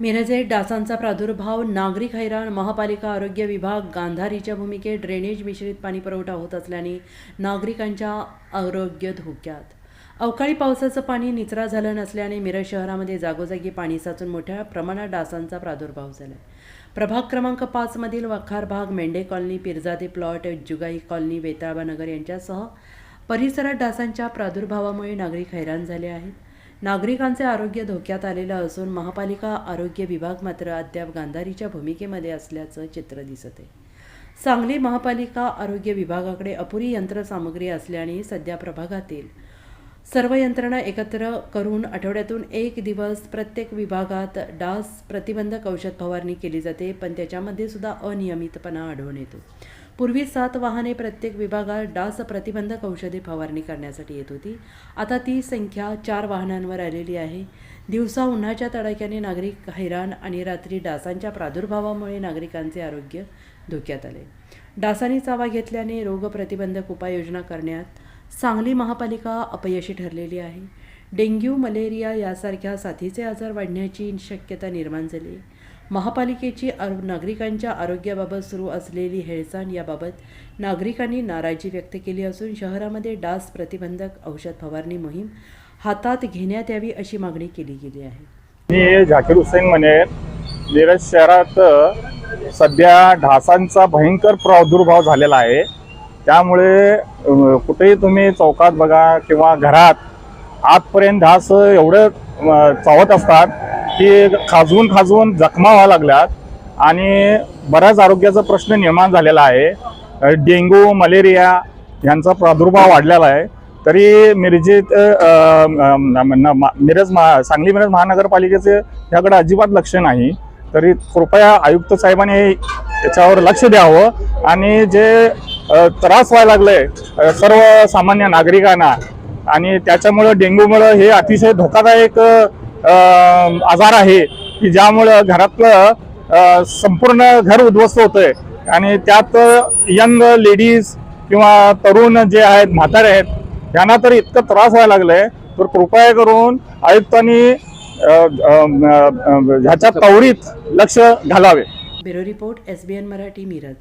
मिरजेत डासांचा प्रादुर्भाव नागरिक हैराण महापालिका आरोग्य विभाग गांधारीच्या भूमिकेत ड्रेनेज मिश्रित पाणी पुरवठा होत असल्याने नागरिकांच्या आरोग्य धोक्यात. अवकाळी पावसाचं पाणी निचरा झालं नसल्याने मिरज शहरामध्ये जागोजागी पाणी साचून मोठ्या प्रमाणात डासांचा प्रादुर्भाव झाला. प्रभाग क्रमांक पाचमधील वखार भाग Mendhe colony Pirjade plot Jugai colony Vetalba Nagar यांच्यासह परिसरात डासांच्या प्रादुर्भावामुळे नागरिक हैराण झाले आहेत. नागरिकांचे आरोग्य धोक्यात आलेलं असून महापालिका आरोग्य विभाग मात्र अद्याप गांधारीच्या भूमिकेमध्ये असल्याचं चित्र दिसत आहे. सांगली महापालिका आरोग्य विभागाकडे अपुरी यंत्रसामुग्री असल्याने सध्या प्रभागातील सर्व यंत्रणा एकत्र करून आठवड्यातून एक दिवस प्रत्येक विभागात डास प्रतिबंधक औषध फवारणी केली जाते पण त्याच्यामध्ये सुद्धा अनियमितपणा आढळून येतो. पूर्वी सात वाहने प्रत्येक विभागात डास प्रतिबंधक औषधे फवारणी करण्यासाठी येत होती. आता ती संख्या चार वाहनांवर आलेली आहे. दिवसा उन्हाच्या तडाख्याने नागरिक हैराण आणि रात्री डासांच्या प्रादुर्भावामुळे नागरिकांचे आरोग्य धोक्यात आले. डासांनी चावा घेतल्याने रोगप्रतिबंधक उपाययोजना करण्यात सांगली महापालिका अपयशी ठरलेली आहे. डेंग्यू मलेरिया यासारख्या साथीचे आजार वाढण्याची शक्यता निर्माण झाली. महापालिकेची नागरिकांच्या आरोग्याबाबत सुरू असलेली हेळसांड याबाबत नागरिकांनी नाराजी व्यक्त केली असून शहरामध्ये डास प्रतिबंधक औषध फवारणी मोहीम हातात घेण्यात यावी अशी मागणी केली गेली आहे. मी झाकीर हुसेन म्हणे मिरज शहरात सध्या ढासांचा भयंकर प्रादुर्भाव झालेला आहे. त्यामुळे कुठेही तुम्ही चौकात बघा किंवा घरात आतपर्यंत ढास एवढं चावत असतात की खाजवून खाजवून जखमा व्हायला लागल्यात आणि बऱ्याच आरोग्याचा प्रश्न निर्माण झालेला आहे. डेंगू मलेरिया यांचा प्रादुर्भाव वाढलेला आहे. तरी मिरजेत मिरज महा सांगली मिरज महानगरपालिकेचे याकडे अजिबात लक्ष नाही. तरी कृपया आयुक्त साहेबांनी याच्यावर लक्ष द्यावं आणि जे त्रास व्हायला लागले अ, सर्वसामान्य नागरिकांना आणि त्याच्यामुळं डेंग्यूमुळं हे अतिशय धोकादायक आजार आहे की ज्यामुळं घरातलं संपूर्ण घर उद्ध्वस्त होतंय. आणि त्यात यंग लेडीज किंवा तरुण जे आहेत म्हातारे आहेत त्यांना तर इतकं त्रास व्हायला लागलाय. तर कृपया करून आयुक्तांनी ह्याच्या तवडीत लक्ष घालावे. Bureau report S B N Marathi Miraj.